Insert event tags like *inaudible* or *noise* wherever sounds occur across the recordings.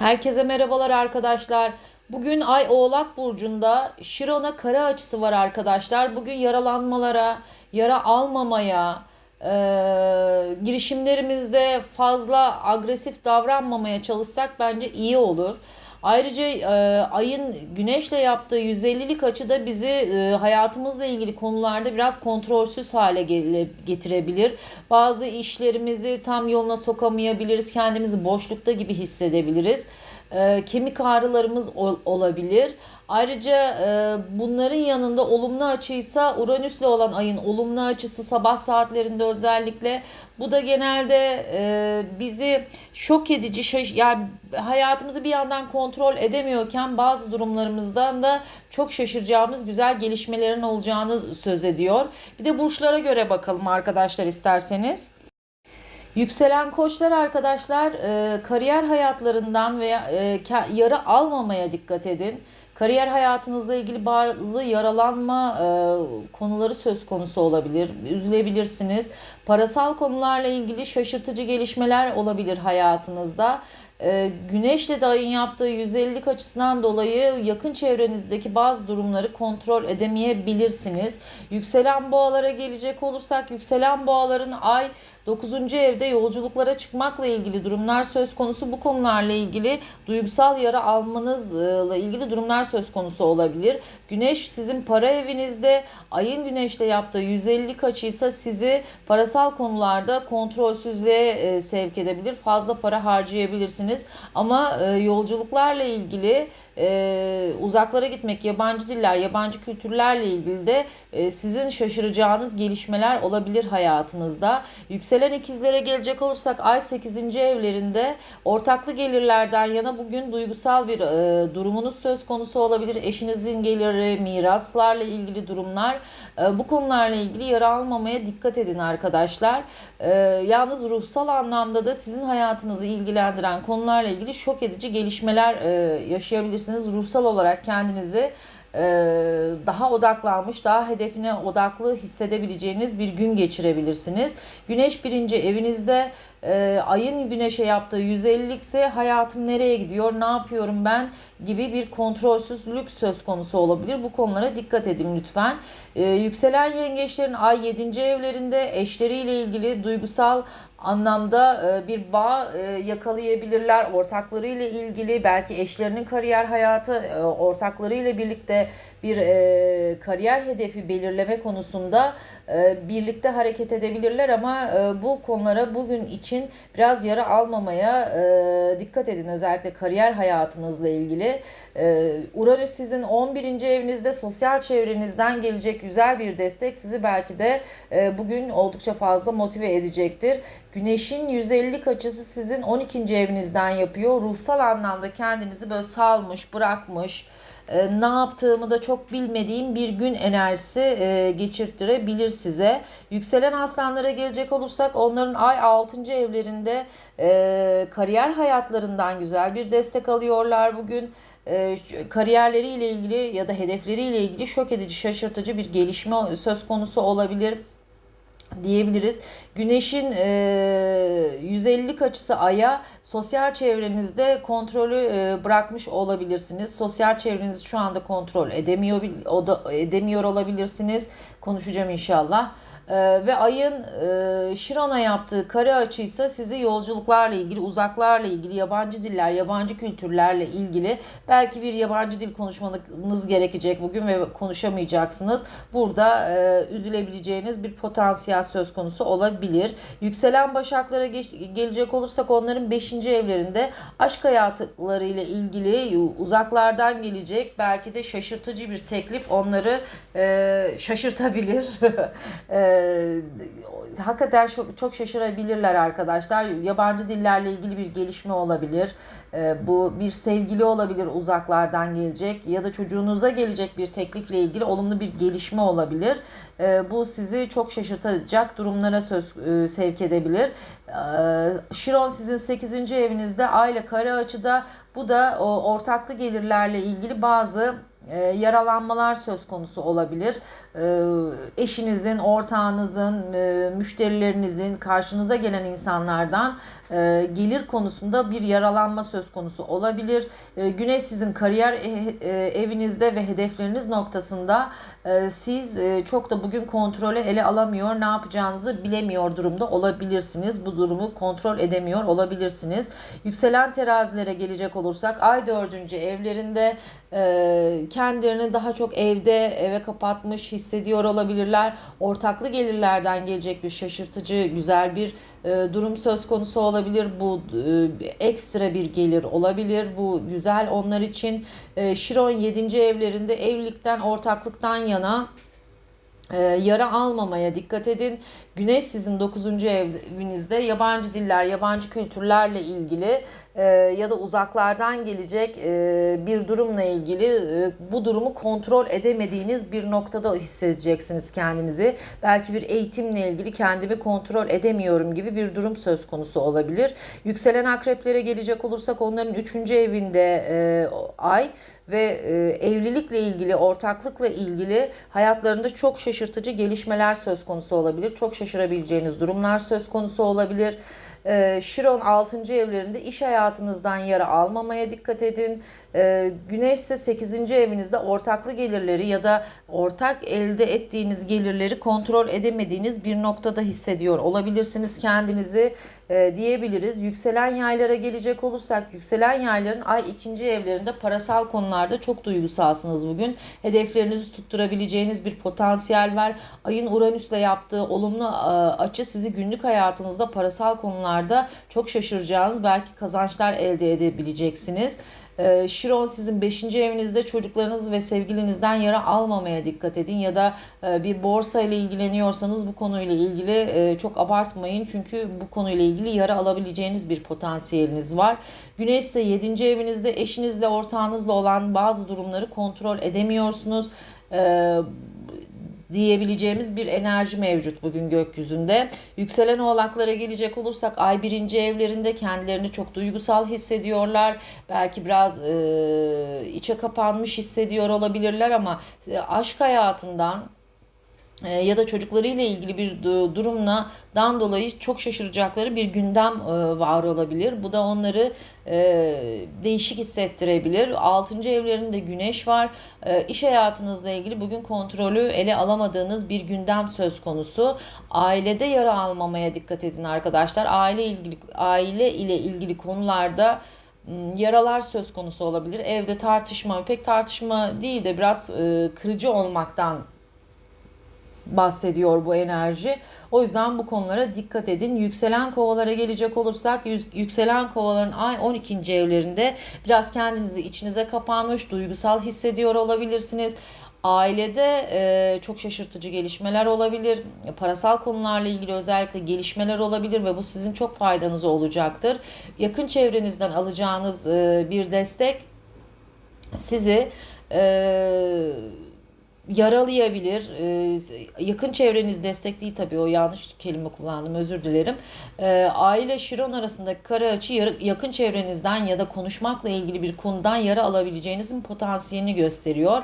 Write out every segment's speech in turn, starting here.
Herkese merhabalar arkadaşlar. Bugün Ay Oğlak Burcu'nda Şiron'a kara açısı var arkadaşlar. Bugün yaralanmalara, yara almamaya, e, girişimlerimizde fazla agresif davranmamaya çalışsak bence iyi olur. Ayrıca e, ayın güneşle yaptığı 150'lik açı da bizi e, hayatımızla ilgili konularda biraz kontrolsüz hale getirebilir. Bazı işlerimizi tam yoluna sokamayabiliriz. Kendimizi boşlukta gibi hissedebiliriz. E, kemik ağrılarımız ol- olabilir. Ayrıca e, bunların yanında olumlu açıysa Uranüs'le olan ayın olumlu açısı sabah saatlerinde özellikle bu da genelde e, bizi şok edici şaş yani hayatımızı bir yandan kontrol edemiyorken bazı durumlarımızdan da çok şaşıracağımız güzel gelişmelerin olacağını söz ediyor. Bir de burçlara göre bakalım arkadaşlar isterseniz. Yükselen koçlar arkadaşlar e, kariyer hayatlarından veya e, yara almamaya dikkat edin. Kariyer hayatınızla ilgili bazı yaralanma e, konuları söz konusu olabilir. Üzülebilirsiniz. Parasal konularla ilgili şaşırtıcı gelişmeler olabilir hayatınızda. E, güneşle de ayın yaptığı 150'lik açısından dolayı yakın çevrenizdeki bazı durumları kontrol edemeyebilirsiniz. Yükselen boğalara gelecek olursak yükselen boğaların ay 9. evde yolculuklara çıkmakla ilgili durumlar söz konusu. Bu konularla ilgili duygusal yara almanızla ilgili durumlar söz konusu olabilir. Güneş sizin para evinizde, ayın güneşle yaptığı 150 açıysa sizi parasal konularda kontrolsüzlüğe e, sevk edebilir. Fazla para harcayabilirsiniz. Ama e, yolculuklarla ilgili e, uzaklara gitmek, yabancı diller, yabancı kültürlerle ilgili de e, sizin şaşıracağınız gelişmeler olabilir hayatınızda. Yükselen ikizlere gelecek olursak ay 8. evlerinde ortaklı gelirlerden yana bugün duygusal bir e, durumunuz söz konusu olabilir. Eşinizin geliri, miraslarla ilgili durumlar. E, bu konularla ilgili yara almamaya dikkat edin arkadaşlar. E, yalnız ruhsal anlamda da sizin hayatınızı ilgilendiren konularla ilgili şok edici gelişmeler e, yaşayabilirsiniz. Ruhsal olarak kendinizi e, daha odaklanmış, daha hedefine odaklı hissedebileceğiniz bir gün geçirebilirsiniz. Güneş birinci evinizde e, ayın güneşe yaptığı 150 ise hayatım nereye gidiyor, ne yapıyorum ben gibi bir kontrolsüzlük söz konusu olabilir. Bu konulara dikkat edin lütfen. E, yükselen yengeçlerin ay 7. evlerinde eşleriyle ilgili duygusal anlamda e, bir bağ e, yakalayabilirler ortaklarıyla ilgili belki eşlerinin kariyer hayatı e, ortaklarıyla birlikte bir kariyer hedefi belirleme konusunda birlikte hareket edebilirler ama bu konulara bugün için biraz yara almamaya e, dikkat edin özellikle kariyer hayatınızla ilgili. E, Uranüs sizin 11. evinizde sosyal çevrenizden gelecek güzel bir destek sizi belki de e, bugün oldukça fazla motive edecektir. Güneşin 150 açısı sizin 12. evinizden yapıyor. Ruhsal anlamda kendinizi böyle salmış, bırakmış, e, ne yaptığımı da çok bilmediğim bir gün enerjisi e, size. Yükselen aslanlara gelecek olursak onların ay 6. evlerinde e, kariyer hayatlarından güzel bir destek alıyorlar bugün. E, kariyerleriyle ilgili ya da hedefleriyle ilgili şok edici, şaşırtıcı bir gelişme söz konusu olabilir diyebiliriz. Güneşin e, 150 açısı aya sosyal çevrenizde kontrolü e, bırakmış olabilirsiniz. Sosyal çevrenizi şu anda kontrol edemiyor o da edemiyor olabilirsiniz. Konuşacağım inşallah. E, ve ayın e, Şiron'a yaptığı kare açıysa sizi yolculuklarla ilgili, uzaklarla ilgili, yabancı diller, yabancı kültürlerle ilgili belki bir yabancı dil konuşmanız gerekecek bugün ve konuşamayacaksınız. Burada e, üzülebileceğiniz bir potansiyel söz konusu olabilir. Yükselen başaklara geç- gelecek olursak onların 5. evlerinde aşk hayatları ile ilgili uzaklardan gelecek belki de şaşırtıcı bir teklif onları e, şaşırtabilir. *laughs* e, hakikaten çok, çok şaşırabilirler arkadaşlar. Yabancı dillerle ilgili bir gelişme olabilir. E, bu bir sevgili olabilir uzaklardan gelecek ya da çocuğunuza gelecek bir teklifle ilgili olumlu bir gelişme olabilir. E, bu sizi çok şaşırtacak durumlara söz e, sevk edebilir. E, Şiron sizin 8. evinizde aile kare açıda bu da o ortaklı gelirlerle ilgili bazı e, yaralanmalar söz konusu olabilir. E, eşinizin, ortağınızın, e, müşterilerinizin, karşınıza gelen insanlardan e, gelir konusunda bir yaralanma söz konusu olabilir. E, güneş sizin kariyer e, e, evinizde ve hedefleriniz noktasında e, siz e, çok da bugün kontrolü ele alamıyor, ne yapacağınızı bilemiyor durumda olabilirsiniz. Bu durumu kontrol edemiyor olabilirsiniz. Yükselen terazilere gelecek olursak ay dördüncü evlerinde kendilerini daha çok evde eve kapatmış hissediyor olabilirler. Ortaklı gelirlerden gelecek bir şaşırtıcı güzel bir e, durum söz konusu olabilir. Bu e, ekstra bir gelir olabilir. Bu güzel onlar için. E, Şiron 7. evlerinde evlilikten, ortaklıktan yana e, yara almamaya dikkat edin. Güneş sizin 9. evinizde yabancı diller, yabancı kültürlerle ilgili e, ya da uzaklardan gelecek e, bir durumla ilgili e, bu durumu kontrol edemediğiniz bir noktada hissedeceksiniz kendinizi. Belki bir eğitimle ilgili kendimi kontrol edemiyorum gibi bir durum söz konusu olabilir. Yükselen akreplere gelecek olursak onların 3. evinde e, ay ve e, evlilikle ilgili, ortaklıkla ilgili hayatlarında çok şaşırtıcı gelişmeler söz konusu olabilir. Çok şaşırabileceğiniz durumlar söz konusu olabilir. E, Şiron 6. evlerinde iş hayatınızdan yara almamaya dikkat edin. E, Güneş ise 8. evinizde ortaklı gelirleri ya da ortak elde ettiğiniz gelirleri kontrol edemediğiniz bir noktada hissediyor olabilirsiniz kendinizi e, diyebiliriz. Yükselen yaylara gelecek olursak yükselen yayların ay ikinci evlerinde parasal konularda çok duygusalsınız bugün. Hedeflerinizi tutturabileceğiniz bir potansiyel var. Ayın Uranüs'le yaptığı olumlu e, açı sizi günlük hayatınızda parasal konularda çok şaşıracağınız belki kazançlar elde edebileceksiniz. Ee, Şiron sizin 5. evinizde çocuklarınız ve sevgilinizden yara almamaya dikkat edin ya da e, bir borsa ile ilgileniyorsanız bu konuyla ilgili e, çok abartmayın çünkü bu konuyla ilgili yara alabileceğiniz bir potansiyeliniz var. Güneş ise 7. evinizde eşinizle ortağınızla olan bazı durumları kontrol edemiyorsunuz. Ee, diyebileceğimiz bir enerji mevcut bugün gökyüzünde. Yükselen oğlaklara gelecek olursak ay birinci evlerinde kendilerini çok duygusal hissediyorlar. Belki biraz e, içe kapanmış hissediyor olabilirler ama aşk hayatından ya da çocuklarıyla ilgili bir durumla dan dolayı çok şaşıracakları bir gündem e, var olabilir. Bu da onları e, değişik hissettirebilir. 6. evlerinde güneş var. İş hayatınızla ilgili bugün kontrolü ele alamadığınız bir gündem söz konusu. Ailede yara almamaya dikkat edin arkadaşlar. Aile ilgili aile ile ilgili konularda yaralar söz konusu olabilir. Evde tartışma, pek tartışma değil de biraz kırıcı olmaktan bahsediyor bu enerji. O yüzden bu konulara dikkat edin. Yükselen kovalara gelecek olursak yükselen kovaların ay 12. evlerinde biraz kendinizi içinize kapanmış, duygusal hissediyor olabilirsiniz. Ailede e, çok şaşırtıcı gelişmeler olabilir. Parasal konularla ilgili özellikle gelişmeler olabilir ve bu sizin çok faydanız olacaktır. Yakın çevrenizden alacağınız e, bir destek sizi e, yaralayabilir. Ee, yakın çevreniz destek değil tabii o yanlış kelime kullandım özür dilerim. Ee, aile Şiron arasındaki kara açı yakın çevrenizden ya da konuşmakla ilgili bir konudan yara alabileceğinizin potansiyelini gösteriyor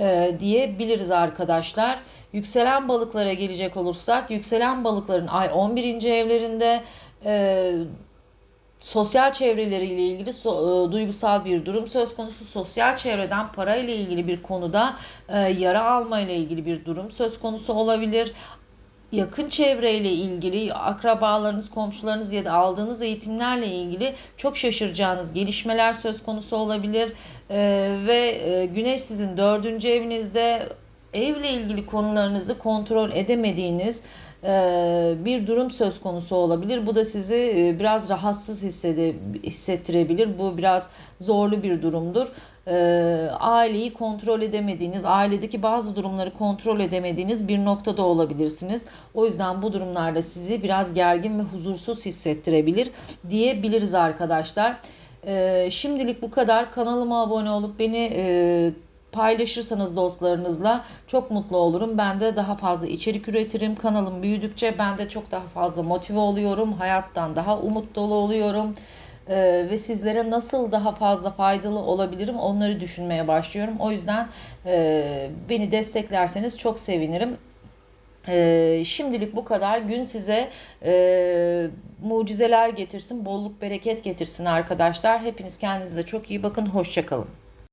e, diyebiliriz arkadaşlar. Yükselen balıklara gelecek olursak yükselen balıkların ay 11. evlerinde e, sosyal çevreleriyle ilgili so, e, duygusal bir durum söz konusu. Sosyal çevreden para ile ilgili bir konuda e, yara alma ile ilgili bir durum söz konusu olabilir. Yakın çevreyle ilgili akrabalarınız, komşularınız ya da aldığınız eğitimlerle ilgili çok şaşıracağınız gelişmeler söz konusu olabilir. E, ve e, Güneş sizin dördüncü evinizde evle ilgili konularınızı kontrol edemediğiniz bir durum söz konusu olabilir. Bu da sizi e, biraz rahatsız hissettirebilir. Bu biraz zorlu bir durumdur. E, aileyi kontrol edemediğiniz, ailedeki bazı durumları kontrol edemediğiniz bir noktada olabilirsiniz. O yüzden bu durumlarda sizi biraz gergin ve huzursuz hissettirebilir diyebiliriz arkadaşlar. Şimdilik bu kadar. Kanalıma abone olup beni paylaşırsanız dostlarınızla çok mutlu olurum. Ben de daha fazla içerik üretirim. Kanalım büyüdükçe ben de çok daha fazla motive oluyorum. Hayattan daha umut dolu oluyorum. e, ve sizlere nasıl daha fazla faydalı olabilirim onları düşünmeye başlıyorum. O yüzden e, beni desteklerseniz çok sevinirim. Ee, şimdilik bu kadar. Gün size e, mucizeler getirsin, bolluk bereket getirsin arkadaşlar. Hepiniz kendinize çok iyi bakın. Hoşçakalın.